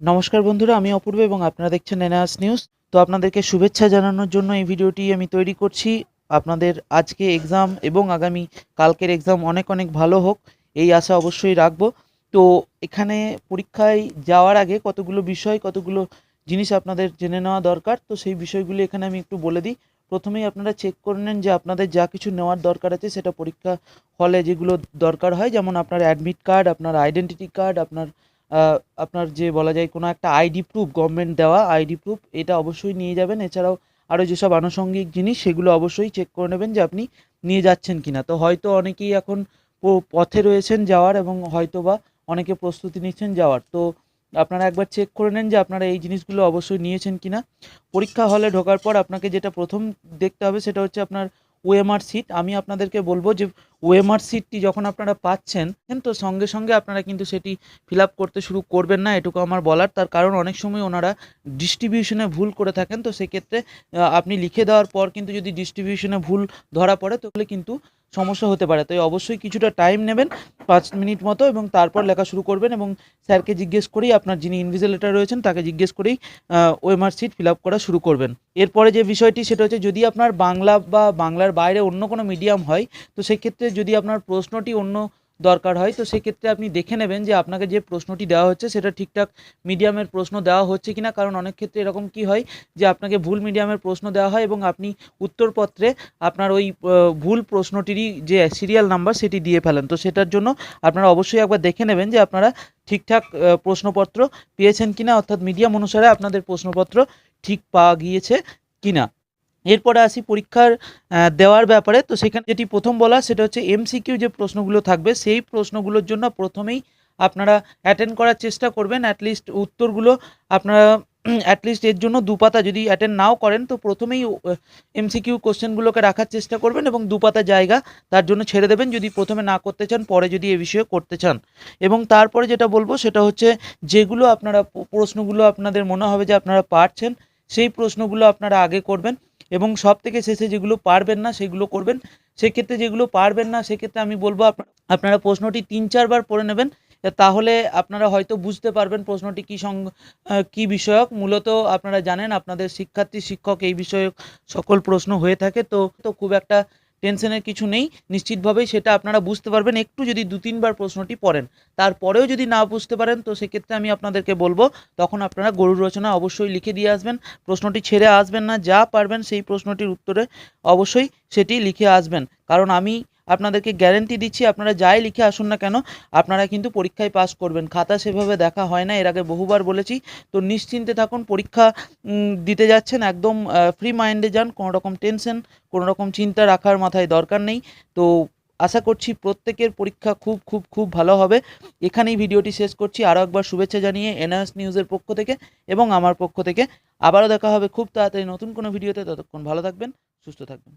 নমস্কার বন্ধুরা, আমি অপূর্ব এবং আপনারা দেখছেন এনআস নিউজ তো আপনাদেরকে শুভেচ্ছা জানানোর জন্য এই ভিডিওটি আমি তৈরি করছি। আপনাদের আজকে এক্সাম এবং আগামী কালকের এক্সাম অনেক অনেক ভালো হোক, এই আশা অবশ্যই রাখব। তো এখানে পরীক্ষায় যাওয়ার আগে কতগুলো বিষয়, কতগুলো জিনিস আপনাদের জেনে নেওয়া দরকার? তো সেই বিষয়গুলি এখানে আমি একটু বলে দিই। প্রথমেই আপনারা চেক করে নেন যে আপনাদের যা কিছু নেওয়ার দরকার আছে, সেটা পরীক্ষা হলে যেগুলো দরকার হয়, যেমন আপনার অ্যাডমিট কার্ড আপনার আইডেন্টিটি কার্ড আপনার আপনার যে বলা যায় কোনো একটা আইডি প্রুফ গভর্নমেন্ট দেওয়া আইডি প্রুফ এটা অবশ্যই নিয়ে যাবেন। এছাড়াও আরও যেসব আনুষঙ্গিক জিনিস, সেগুলো অবশ্যই চেক করে নেবেন যে আপনি নিয়ে যাচ্ছেন কিনা। তো হয়তো অনেকেই এখন পথে রয়েছেন যাওয়ার এবং হয়তো বা অনেকে প্রস্তুতি নিচ্ছেন যাওয়ার। তো আপনারা একবার চেক করে নেন যে আপনারা এই জিনিসগুলো অবশ্যই নিয়েছেন কিনা। পরীক্ষা হলে ঢোকার পর আপনাকে যেটা প্রথম দেখতে হবে, সেটা হচ্ছে আপনার ওএমআর সিট আমি আপনাদেরকে বলব যে ওএমআর সিটটি যখন আপনারা পাচ্ছেন তো সঙ্গে সঙ্গে আপনারা কিন্তু সেটি ফিল করতে শুরু করবেন না, এটুকু আমার বলার। তার কারণ অনেক সময় ওনারা ডিস্ট্রিবিউশনে ভুল করে থাকেন, তো সেক্ষেত্রে আপনি লিখে দেওয়ার পর কিন্তু যদি ডিস্ট্রিবিউশনে ভুল ধরা পড়ে, তাহলে কিন্তু সমস্যা হতে পারে। তাই অবশ্যই কিছুটা টাইম নেবেন, পাঁচ মিনিট মতো, এবং তারপর লেখা শুরু করবেন, এবং স্যারকে জিজ্ঞেস করেই আপনার যিনি ইনভিজিলেটার রয়েছেন, তাকে জিজ্ঞেস করেই ওএমআর সিট ফিল করা শুরু করবেন। এরপরে যে বিষয়টি, সেটা হচ্ছে যদি আপনার বাংলা বা বাংলার বাইরে অন্য কোনো মিডিয়াম হয়, তো সেক্ষেত্রে যদি আপনার প্রশ্নটি অন্য দরকার হয়, তো সেক্ষেত্রে আপনি দেখে নেবেন যে আপনাকে যে প্রশ্নটি দেওয়া হচ্ছে, সেটা ঠিকঠাক মিডিয়ামের প্রশ্ন দেওয়া হচ্ছে কিনা। কারণ অনেক ক্ষেত্রে এরকম কি হয় যে আপনাকে ভুল মিডিয়ামের প্রশ্ন দেওয়া হয় এবং আপনি উত্তরপত্রে আপনার ওই ভুল প্রশ্নটিরই যে সিরিয়াল নাম্বার সেটি দিয়ে ফেলেন। তো সেটার জন্য আপনারা অবশ্যই একবার দেখে নেবেন যে আপনারা ঠিকঠাক প্রশ্নপত্র পেয়েছেন কিনা, অর্থাৎ মিডিয়াম অনুসারে আপনাদের প্রশ্নপত্র ঠিক পাওয়া গিয়েছে কিনা। এরপরে আসি পরীক্ষার দেওয়ার ব্যাপারে। তো সেখানে যেটি প্রথম বলা, সেটা হচ্ছে এমসিকিউ যে প্রশ্নগুলো থাকবে, সেই প্রশ্নগুলোর জন্য প্রথমেই আপনারা অ্যাটেন্ড করার চেষ্টা করবেন। অ্যাটলিস্ট উত্তরগুলো আপনারা অ্যাটলিস্ট এর জন্য দুপাতা যদি অ্যাটেন্ড নাও করেন, তো প্রথমেই এমসিকিউ কোশ্চেনগুলোকে রাখার চেষ্টা করবেন এবং দুপাতা জায়গা তার জন্য ছেড়ে দেবেন। যদি প্রথমে না করতে চান, পরে যদি এ বিষয়ে করতে চান। এবং তারপরে যেটা বলব, সেটা হচ্ছে যেগুলো আপনারা, প্রশ্নগুলো আপনাদের মনে হবে যে আপনারা পারছেন, সেই প্রশ্নগুলো আপনারা আগে করবেন। এবং সব থেকে শেষে যেগুলো পারবেন না, সেগুলো করবেন। সেক্ষেত্রে যেগুলো পারবেন না, সেক্ষেত্রে আমি বলব আপ- আপনারা প্রশ্নটি তিন, চারবার পড়ে নেবেন। তাহলে আপনারা হয়তো বুঝতে পারবেন প্রশ্নটি কী সং কী বিষয়ক। মূলত আপনারা জানেন, আপনাদের শিক্ষার্থী, শিক্ষক এই বিষয়ক সকল প্রশ্ন হয়ে থাকে। তো তো খুব একটা টেনশনের কিছু নেই। নিশ্চিতভাবেই সেটা আপনারা বুঝতে পারবেন। একটু যদি দু, তিনবার প্রশ্নটি পড়েন, তারপরেও যদি না বুঝতে পারেন, তো সেক্ষেত্রে আমি আপনাদেরকে বলব, তখন আপনারা গরুর রচনা অবশ্যই লিখে দিয়ে আসবেন। প্রশ্নটি ছেড়ে আসবেন না, যা পারবেন সেই প্রশ্নটির উত্তরে অবশ্যই সেটি লিখে আসবেন। কারণ আমি আপনাদেরকে গ্যারেন্টি দিচ্ছি, আপনারা যাই লিখে আসুন না কেন, আপনারা কিন্তু পরীক্ষায় পাস করবেন। খাতা সেভাবে দেখা হয় না, এর আগে বহুবার বলেছি। তো নিশ্চিন্তে থাকুন, পরীক্ষা দিতে যাচ্ছেন একদম ফ্রি মাইন্ডে যান, কোনো রকম টেনশন কোনো রকম চিন্তা রাখার মাথায় দরকার নেই। তো আশা করছি প্রত্যেকের পরীক্ষা খুব খুব খুব ভালো হবে। এখানেই ভিডিওটি শেষ করছি। আরও একবার শুভেচ্ছা জানিয়ে এনআস নিউজের পক্ষ থেকে এবং আমার পক্ষ থেকে আবারও দেখা হবে খুব তাড়াতাড়ি নতুন কোনো ভিডিওতে। ততক্ষণ ভালো থাকবেন, সুস্থ থাকবেন।